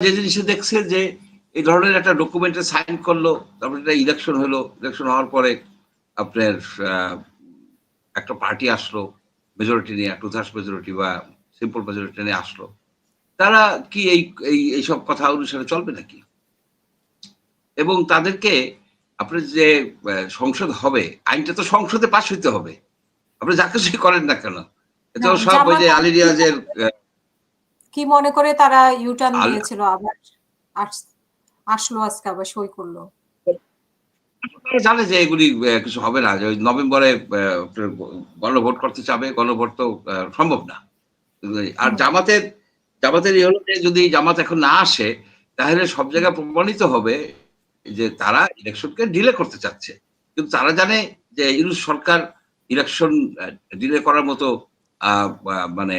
যে জিনিসে দেখছে যে এই ধরনের একটা ডকুমেন্টে সাইন করল তারপরে একটা ইলেকশন হলো ইলেকশন হওয়ার পরে আপনার একটা পার্টি আসলো মেজরিটি নিয়ে টু থার্ড মেজরিটি বা সিম্পল মেজরিটি নিয়ে আসলো। তারা কি এই এই এইসব কথা অনুসারে চলবে নাকি? এবং তাদেরকে আপনার যে সংসদ হবে আইনটা তো সংসদে পাশ হইতে হবে। আপনি যা কিছুই করেন না কেন? এটা তো না, সব ওই যে জামাত- আলী রিয়াজের আহ, কি মনে করে তারা ইউটার্ন দিয়েছিল আবার আসলো আজকে আবার সই করল? জানে যে এগুলি কিছু হবে না। ওই নভেম্বরে গণভোট করতে চাবে গণভোট তো সম্ভব না। আর জামাতের জামাতের এই হলো যে যদি জামাত এখন না আসে তাহলে সব জায়গায় প্রমাণিত হবে যে তারা ইলেকশনকে ডিলে করতে চাচ্ছে। কিন্তু তারা জানে যে ইউনুস সরকার ইলেকশন ডিলে করার মতো মানে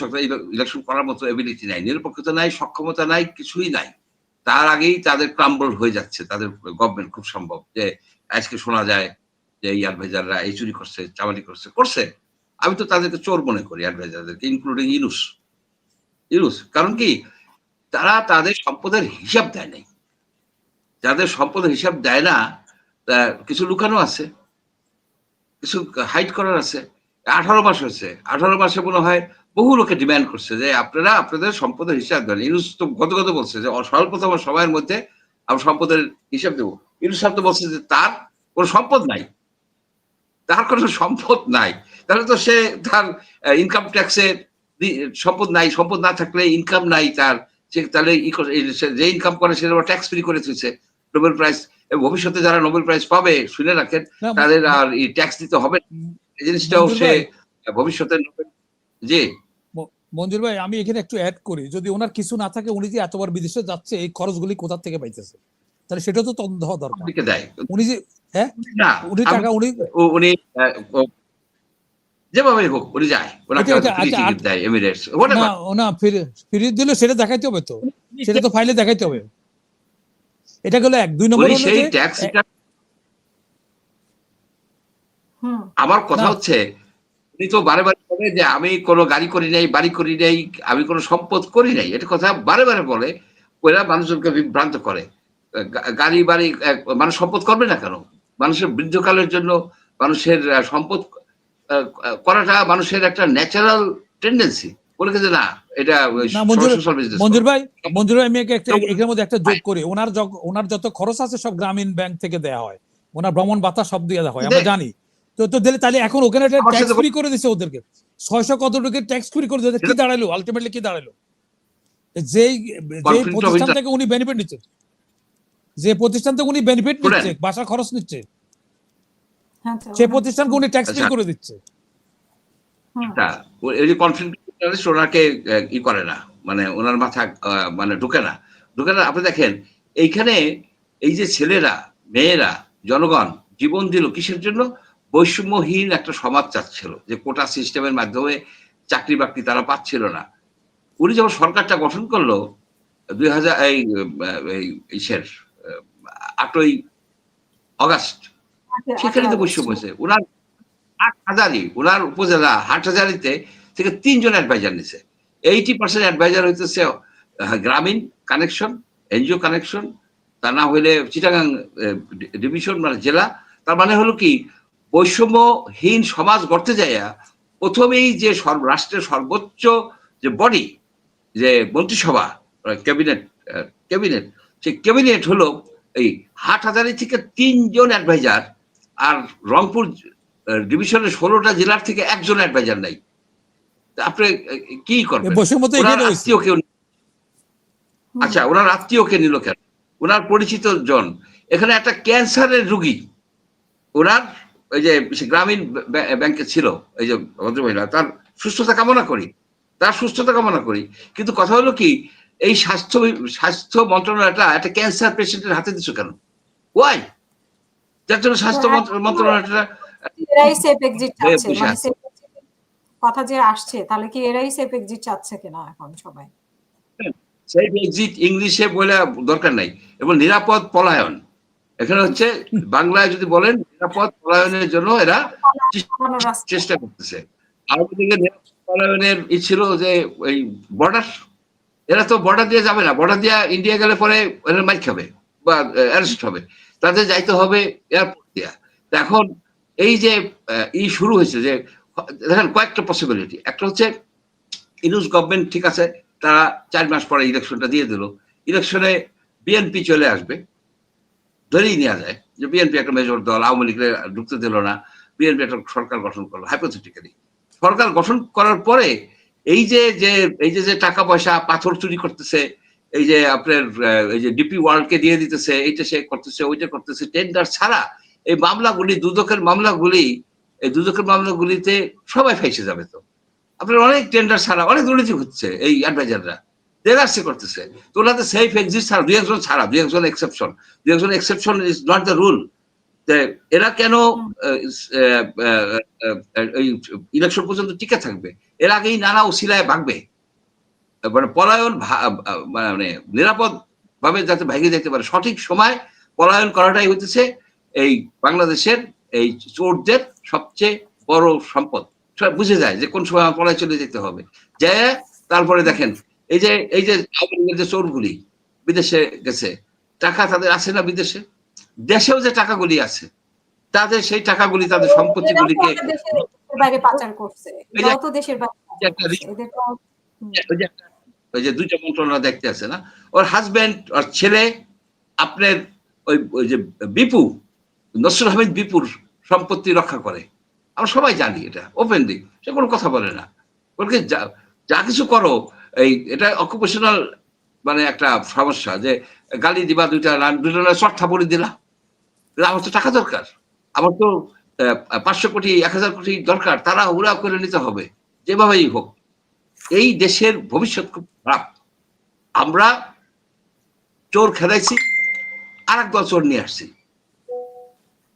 সরকার ইলেকশন করার মতো এবিলিটি নাই, নিরপেক্ষতা নাই, সক্ষমতা নাই, কিছুই নাই। তার আগেই তাদের ক্রাম্বল হয়ে যাচ্ছে, তাদের গভর্নমেন্ট খুব সম্ভব যে, আজকে শোনা যায় যে, এই অ্যাডভাইজাররা এই চুরি করছে চামারি করছে করছে। আমি তো তাদেরকে চোর মনে করি অ্যাডভাইজারদেরকে ইনক্লুডিং ইনুস। ইনুস, কারণ কি? তারা তাদের সম্পদের হিসাব দেয় নাই। যাদের সম্পদের হিসাব দেয় না কিছু লুকানো আছে, কিছু হাইড করার আছে। আঠারো মাস হয়েছে। আঠারো মাসে মনে হয় বহু লোকে ডিমান্ড করছে যে আপনারা আপনাদের সম্পদের হিসাব দেন। ইউনুস তো গত গত বলছে যে স্বল্পতম সময়ের মধ্যে আমরা সম্পদের হিসাব দেবো। ইউনুস সাহেব তো বলছে যে তার কোনো সম্পদ নাই। তার কোনো সম্পদ নাই। তাহলে তো সে তার ইনকাম ট্যাক্সের সম্পদ নাই। সম্পদ না থাকলে ইনকাম নাই তার। সে তাহলে যে ইনকাম করে সেটা ট্যাক্স ফ্রি করে তুলছে নোবেল প্রাইজ ভবিষ্যতে যারা নোবেল প্রাইজ পাবে শুনে রাখেন তাদের আর এই ট্যাক্স দিতে হবে। এই জিনিসটাও সে ভবিষ্যতে জি। মঞ্জুর ভাই আমি এখানে একটু অ্যাড করি। যদি ওনার কিছু না থাকে উনি যে এতবার বিদেশে যাচ্ছে এই খরচগুলি কোথা থেকে পাইতেছে? তাহলে সেটা তো তদন্ত হওয়া দরকার। উনি যে হ্যাঁ? উনি টাকা উনি উনি যেভাবে হোক উনি যায়। আচ্ছা, টিকিট আর- দেয় এমিরেটস না না ফিরে ফিরে দিলে সেটা দেখাইতে হবে তো। সেটা তো ফাইলে দেখাইতে হবে। এটা গেল এক। দুই নম্বর সেই যে ট্যাক্স হুম আমার কথা হচ্ছে উনি তো বারে বারে বলে যে আমি কোনো গাড়ি করি নাই বাড়ি করি নাই আমি কোনো সম্পদ করি নাই। এটা কথা বারে বারে বলে ওরা মানুষজনকে বিভ্রান্ত করে। গাড়ি বাড়ি মানুষ সম্পদ করবে না কেন? মানুষের বৃদ্ধকালের জন্য মানুষের সম্পদ করাটা মানুষের একটা ন্যাচারাল টেন্ডেন্সি বলে যে না এটা মঞ্জুর- সোশ্যাল বিজনেস মঞ্জুর ভাই মঞ্জুর ভাই আমি একটা তো- মধ্যে একটা যোগ করি। ওনার যগ- ওনার যত খরচ আছে সব গ্রামীণ ব্যাংক থেকে দেয়া হয়। ওনার ভ্রমণ ভাতা সব দিয়ে দেওয়া হয় আমরা জানি। তো তো দিলে তাহলে এখন ওখানে একটা ট্যাক্স ফ্রি করে দিছে ওদেরকে। ছয়শো কত টাকা ট্যাক্স ফ্রি করে দিয়েছে কি দাঁড়াল? আলটিমেটলি কি দাঁড়াল? যেই of প্রতিষ্ঠান থেকে উনি বেনিফিট নিচ্ছে যে প্রতিষ্ঠান থেকে উনি বেনিফিট নিচ্ছে বাসা খরচ নিচ্ছে হ্যাঁ সেই প্রতিষ্ঠানকে উনি ট্যাক্স ফ্রি আচ্ছা। করে দিচ্ছে। তা এই যে ওনাকে ই করে না মানে ওনার মাথা আহ, মানে ঢুকে না। ঢুকে না আপনি দেখেন এইখানে এই যে ছেলেরা মেয়েরা জনগণ জীবন দিল কিসের জন্য? বৈষম্যহীন একটা সমাজ চাচ্ছিল যে কোটা সিস্টেমের মাধ্যমে চাকরি বাকরি তারা পাচ্ছিল না। উনি যখন সরকারটা গঠন করল দুই হাজার এই ইসের আটই অগাস্ট সেখানে তো বৈষম্য হয়েছে। ওনার হাট হাজারি ওনার উপজেলা হাট হাজারিতে থেকে তিনজন অ্যাডভাইজার নিছে। এইটি পার্সেন্ট অ্যাডভাইজার হইতেছে গ্রামীণ কানেকশন এনজিও কানেকশন তা না হইলে চিটাগাং ডিভিশন মানে জেলা। তার মানে হলো কি বৈষম্যহীন সমাজ গড়তে যায় প্রথমেই যে রাষ্ট্রের সর্বোচ্চ যে বডি যে মন্ত্রিসভা ক্যাবিনেট ক্যাবিনেট সেই ক্যাবিনেট হলো এই হাট হাজারি থেকে তিনজন অ্যাডভাইজার আর রংপুর ডিভিশনের ষোলোটা জেলার থেকে একজন অ্যাডভাইজার নাই। আপনি কি করবেন? আত্মীয় কেউ আচ্ছা ওনার আত্মীয়কে নিল কেন? ওনার পরিচিত জন। এখানে একটা ক্যান্সারের রুগী। ওনার ওই যে গ্রামীণ ব্য- ব্যাংকে ছিল এই যে ভদ্রমহিলা তার সুস্থতা কামনা করি তার সুস্থতা কামনা করি। কিন্তু কথা হলো কি এই স্বাস্থ্য স্বাস্থ্য মন্ত্রণালয়টা একটা ক্যান্সার পেশেন্টের হাতে দিচ্ছ কেন? ওয়াই যার জন্য স্বাস্থ্য মন্ত্রণালয়টা সেফ হয়ে বসে মানে কথা যে আসছে তাহলে কি এরাই সেফ এক্সিট চাচ্ছে কিনা এখন সবাই? সেই এক্সিট ইংলিশে বলে দরকার নাই এবং নিরাপদ পলায়ন। এখানে হচ্ছে বাংলায় যদি বলেন নিরাপদ পলায়নের জন্য এরা। চেষ্টা করতেছে। আওয়ামী লীগের পলায়নের ই ছিল যে ওই বর্ডার এরা তো বর্ডার দিয়ে যাবে না। বর্ডার দিয়ে ইন্ডিয়া গেলে পরে এরা মাইক খাবে বা অ্যারেস্ট হবে। তাদের যাইতে হবে এয়ারপোর্ট দিয়া। এখন এই যে ই শুরু হয়েছে যে, দেখেন কয়েকটা পসিবিলিটি একটা হচ্ছে ইনুস গভর্নমেন্ট ঠিক আছে, তারা চার মাস পরে ইলেকশনটা দিয়ে দিল। ইলেকশনে বিএনপি চলে আসবে। ধরেই নেওয়া যায় যে বিএনপি একটা মেজর দল, আওয়ামী লীগের ঢুকতে দিল না বিএনপি একটা সরকার গঠন করল হাইপোথেটিক্যালি সরকার গঠন করার পরে এই যে যে, এই যে যে টাকা পয়সা পাথর চুরি করতেছে, এই যে আপনার এই যে ডিপি ওয়ার্ল্ডকে দিয়ে দিতেছে, এইটা সে করতেছে, ওইটা করতেছে টেন্ডার ছাড়া এই মামলাগুলি, দুদকের মামলাগুলি, এই দুদকের মামলাগুলিতে সবাই ফেসে যাবে তো। আপনার অনেক টেন্ডার ছাড়া অনেক দুর্নীতি হচ্ছে এই অ্যাডভাইজাররা দেদারসে করতেছে। তো ওনাদের সেফ এক্সিস্ট ছাড়া দুই একজন ছাড়া দুই একজন এক্সেপশন দুই একজন exception is not the rule এরা কেন ইলেকশন পর্যন্ত টিকে থাকবে? এর আগেই নানা ওসিলায় ভাগবে মানে পলায়ন মানে নিরাপদ ভাবে যাতে ভেঙে যেতে পারে। সঠিক সময় পলায়ন করাটাই হইতেছে এই বাংলাদেশের এই চোরদের সবচেয়ে বড় সম্পদ। বুঝে যায় যে কোন সময় পলায় চলে যেতে হবে। যে তারপরে দেখেন এই যে এই যে আওয়ামী লীগের যে চোরগুলি বিদেশে গেছে টাকা তাদের আছে না বিদেশে? দেশেও যে টাকাগুলি আছে তাদের সেই টাকাগুলি তাদের সম্পত্তিগুলিকে বাইরে পাচার করছে। দেশের। ওই যে দুইটা মন্ত্রণালয় দেখতে আছে না? ওর হাজবেন্ড ওর ছেলে আপনার ওই ওই যে বিপু নসরুল হামিদ বিপুর সম্পত্তি রক্ষা করে। আমরা সবাই জানি এটা ওপেনলি সে কোনো কথা বলে না। বলকে যা যা কিছু করো এই, এটা অকুপেশনাল মানে একটা সমস্যা যে গালি দিবা দুইটা না দুইটা চট্টা পড়ে দিলা। আমার তো টাকা দরকার। আমার তো পাঁচশো কোটি, এক হাজার কোটি দরকার, তারা উড়া করে নিতে হবে, যেভাবেই হোক। এই দেশের ভবিষ্যৎ খুব খারাপ। আমরা চোর খেলাইছি আর এক দল চোর নিয়ে আসছি।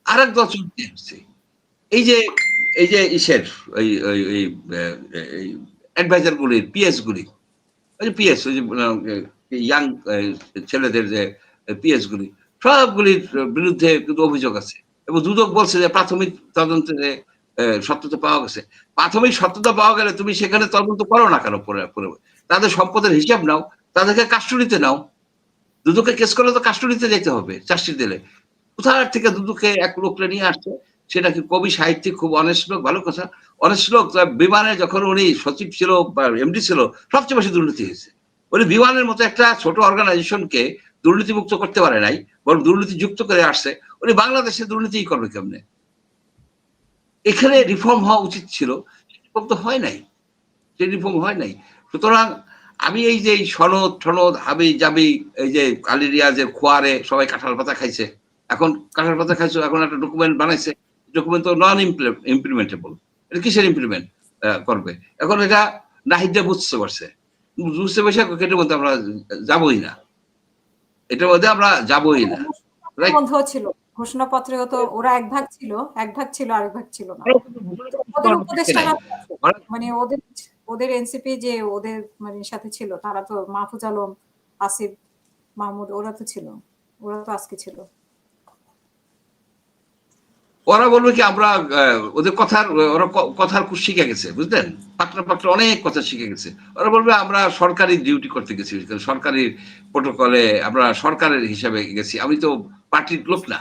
আর এক দল চোর নিয়ে আসছি। এই যে এই যে ইসের ওই ওই ওই অ্যাডভাইজার গুলির পিএস গুলি ওই যে পিএস ওই ইয়াং ছেলেদের যে পিএস গুলি সবগুলির বিরুদ্ধে কিন্তু অভিযোগ আছে এবং দুদক বলছে যে প্রাথমিক তদন্তে যে, সত্যতা পাওয়া গেছে প্রাথমিক সত্যতা পাওয়া গেলে তুমি সেখানে তদন্ত করো না কেন পরে তাদের সম্পদের হিসাব নাও তাদেরকে কাস্টডিতে নাও দুদকে কেস করলে তো কাস্টডিতে যেতে হবে চার্জশিট দিলে কোথার থেকে দুদকে এক লোককে নিয়ে আসছে সেটা কি কবি সাহিত্যিক খুব অনেস্ট লোক? ভালো কথা। অনেস্ট লোক তার বিমানে যখন উনি সচিব ছিল বা এমডি ছিল, সবচেয়ে বেশি দুর্নীতি হয়েছে। উনি বিমানের মতো একটা ছোট অর্গানাইজেশনকে দুর্নীতিমুক্ত করতে পারে নাই, বরং দুর্নীতি যুক্ত করে আসছে। উনি বাংলাদেশে দুর্নীতি করবে কেমনে? এখানে রিফর্ম হওয়া উচিত ছিল রিফর্ম তো হয় নাই। সে রিফর্ম হয় নাই। সুতরাং আমি এই যে সনদ ঠনদ হাবি যাবি এই যে কালিরিয়াজের খোয়ারে সবাই কাঁঠাল পাতা খাইছে। এখন কাঁঠাল পাতা খাইছো, এখন একটা ডকুমেন্ট বানাইছে। ডকুমেন্ট তো নন ইমপ্লিমেন্টেবল এটা কিসের ইমপ্লিমেন্ট করবে? এখন এটা নাহিদে বুঝতে পারছে। বুঝতে পারছে এটার মধ্যে আমরা যাবই না। এটার মধ্যে আমরা যাবই না। বন্ধ ছিল। ঘোষণাপত্রেও তো ওরা এক ভাগ ছিল এক ভাগ ছিল আরেক ভাগ ছিল না। ওদের উপদেষ্টারা মানে ওদের ওদের এনসিপি যে ওদের মানে সাথে ছিল তারা তো মাহফুজ আলম আসিফ মাহমুদ ওরা তো ছিল। ওরা তো আজকে ছিল। ওরা বলবে কি আমরা ওদের কথার ওরা কথার খুব শিখে গেছে বুঝলেন? পাকড়া পাকড়া অনেক কথা শিখে গেছে। ওরা বলবে আমরা সরকারি ডিউটি করতে গেছি সরকারি প্রোটোকলে আমরা সরকারের হিসাবে গেছি। আমি তো পার্টির লোক না।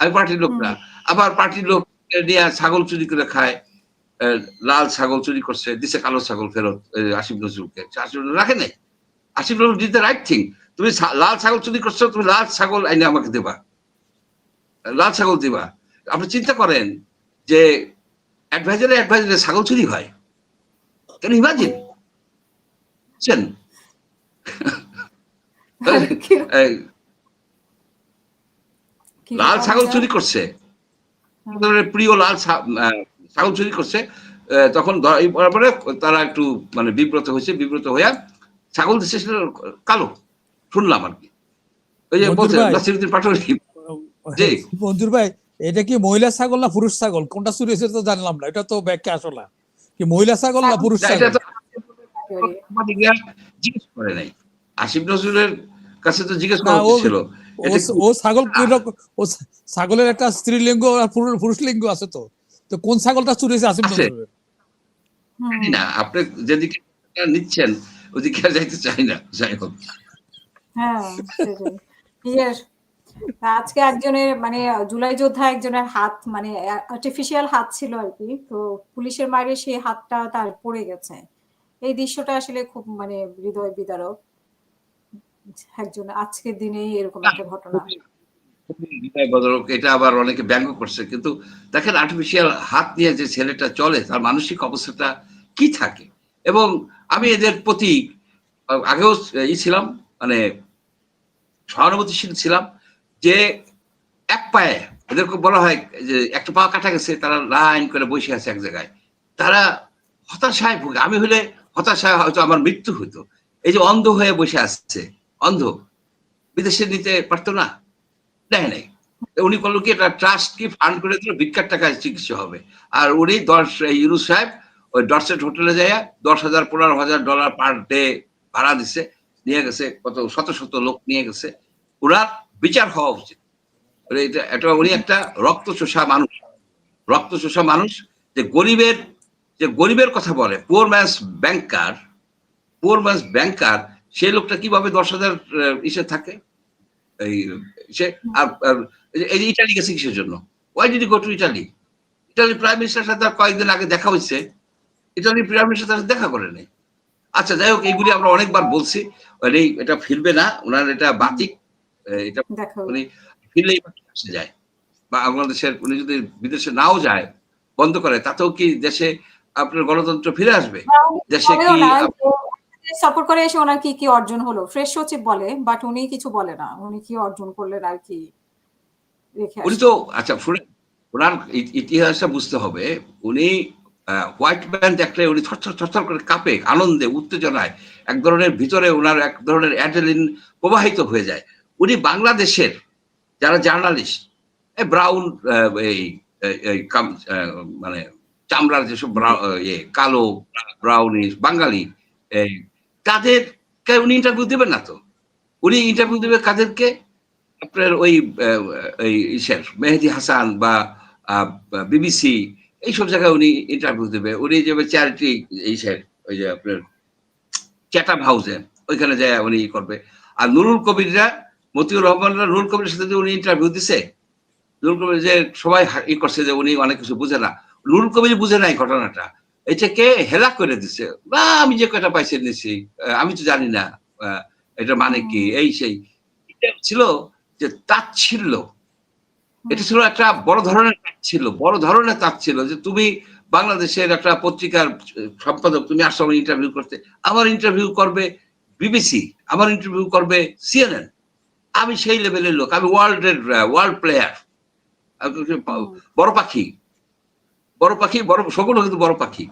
আমি পার্টির লোক না। আবার পার্টির লোক নিয়ে ছাগল চুরি করে খায় আহ, লাল ছাগল চুরি করছে দিছে কালো ছাগল ফেরত আসিফ নজরুলকে। আসিফ নজরুল রাখে নাই? Asif Nazrul did the right thing তুমি লাল ছাগল চুরি করছ তুমি লাল ছাগল আইনে আমাকে দেবা। লাল ছাগল দিবা। আপনি চিন্তা করেন যে অ্যাডভাইজারে অ্যাডভাইজারে ছাগল চুরি হয়। কেন ইমাজিন? বুঝছেন? লাল ছাগল চুরি করছে। প্রিয় লাল ছাগল চুরি করছে। আহ, তখন ধরা পরে তারা একটু মানে বিব্রত হয়েছে। বিব্রত হইয়া ছাগল দিচ্ছে সেটা কালো শুনলাম আর কি। ওই যে বলছে। নাসিরুদ্দিন পাটোয়ারি। জি। মঞ্জুর ভাই এটা কি মহিলা ছাগল না পুরুষ ছাগল? কোনটা চুরি হয়েছে তো জানলাম না এটা তো ব্যাখ্যা আসলে। কি মহিলা ছাগল না পুরুষ ছাগল? জিজ্ঞেস করে নাই। আসিফ নজরুলের কাছে তো জিজ্ঞেস করা ছিল ও ছাগল কি ও ছাগলের একটা স্ত্রীলিঙ্গ আর পুরুষ লিঙ্গ আছে তো। তো কোন ছাগলটা চুরি হয়েছে আসিফ নজরুলের? না আপনি যেদিকে নিচ্ছেন ওদিকে আর যাইতে চাই না যাই হোক। হ্যাঁ আজকে একজনের মানে জুলাই যোদ্ধা একজনের হাত মানে আর্টিফিশিয়াল হাত ছিল আর কি। তো পুলিশের মারে সেই হাতটা তার পড়ে গেছে। এই দৃশ্যটা আসলে খুব মানে হৃদয় বিদারক। একজন আজকের দিনেই এরকম একটা ঘটনা। এটা আবার অনেকে ব্যঙ্গ করছে। কিন্তু দেখেন আর্টিফিশিয়াল হাত নিয়ে যে ছেলেটা চলে তার মানসিক অবস্থাটা কি থাকে? এবং আমি এদের প্রতি আগেও ই ছিলাম মানে সহানুভূতিশীল ছিলাম। যে এক পায়ে এদেরকে বলা হয় যে একটা পা কাটা গেছে, তারা লাইন করে বসে আছে এক জায়গায়। তারা হতাশায় ভুগে আমি হলে হতাশায় হয়তো আমার মৃত্যু হতো। এই যে অন্ধ হয়ে বসে আসছে অন্ধ। বিদেশে নিতে পারতো না? দেয় নাই। উনি করল কি একটা ট্রাস্ট কি ফান্ড করে দিল ভিক্ষার টাকায় চিকিৎসা হবে। আর উনি দশ ইউনুস সাহেব ওই ডরসেট হোটেলে যাইয়া দশ হাজার, পনেরো হাজার ডলার পার ডে ভাড়া দিছে, নিয়ে গেছে, কত শত শত লোক নিয়ে গেছে। ওনার বিচার হওয়া উচিত। মানে এটা এটা উনি একটা রক্ত চোষা মানুষ। রক্ত চোষা মানুষ যে গরিবের যে গরিবের কথা বলে poor mass banker poor mass banker সেই লোকটা কীভাবে দশ হাজার ইসে থাকে? এই, সে, আর এই যে- ইটালি গেছে কিসের জন্য? Why did go to Italy Italy prime minister সাথে কয়েকদিন আগে দেখা হয়েছে। ইটালি প্রাইম মিনিস্টার সাথে দেখা করে নেই। আচ্ছা যাই হোক, এইগুলি আমরা অনেকবার বলছি। মানে এটা ফিরবে না। ওনার এটা বাতিক এটা উনি ফিরলেই আসে যায়। বা বাংলাদেশের উনি যদি বিদেশে নাও যায় বন্ধ করে তাতেও কি দেশে আপনার গণতন্ত্র ফিরে আসবে? দেশে কি সাপোর্ট করে এসে ওনার কি কি অর্জন হলো? ফ্রেশ সচিব বলে বাট উনি কিছু বলে না। উনি কি অর্জন করলেন আর কি উনি তো আচ্ছা ওনার ইতিহাসটা বুঝতে হবে। উনি হোয়াইট ম্যান দেখলে উনি থরথর থরথর করে কাঁপে আনন্দে উত্তেজনায়। এক ধরনের ভিতরে ওনার এক ধরনের অ্যাড্রেলিন প্রবাহিত হয়ে যায়। উনি বাংলাদেশের যারা জার্নালিস্ট ব্রাউন এই এই- এই মানে চামড়ার যেসব কালো ব্রাউনিশ বাঙালি এই উনি ইন্টারভিউ দেবেন না তো? উনি ইন্টারভিউ দেবে কাদেরকে? আপনার ওই ইসের, মেহেদি হাসান বা বিবিসি, এইসব জায়গায় উনি ইন্টারভিউ দেবে। উনি যাবে চ্যারিটি ইসের, ওই যে আপনার চ্যাটাম হাউসে ওইখানে যায় উনি করবে। আর নুরুল কবিররা মতিউর রহমানরা নুরুল কবিরের সাথে যে উনি ইন্টারভিউ দিছে নুরুল কবির যে সবাই ই করছে যে উনি অনেক কিছু বুঝে না নুরুল কবির বুঝে নাই ঘটনাটা। এটাকে হেলা করে দিছে? না, আমি যে কয়টা পাইছে নিছি আমি তো জানি না এটা মানে কি, এই সেই। ছিল যে তাচ্ছিল্য। এটা ছিল একটা বড় ধরনের তাচ্ছিল্য, বড় ধরনের তাচ্ছিল্য যে তুমি বাংলাদেশের একটা পত্রিকার সম্পাদক, তুমি আসো ইন্টারভিউ করতে। আমার ইন্টারভিউ করবে বিবিসি, আমার ইন্টারভিউ করবে সিএনএন আমি সেই লেভেলের লোক, আমি ওয়ার্ল্ড ওয়ার্ল্ড প্লেয়ার বড় পাখি বড় পাখি, বড় সকল কিন্তু বড় পাখি।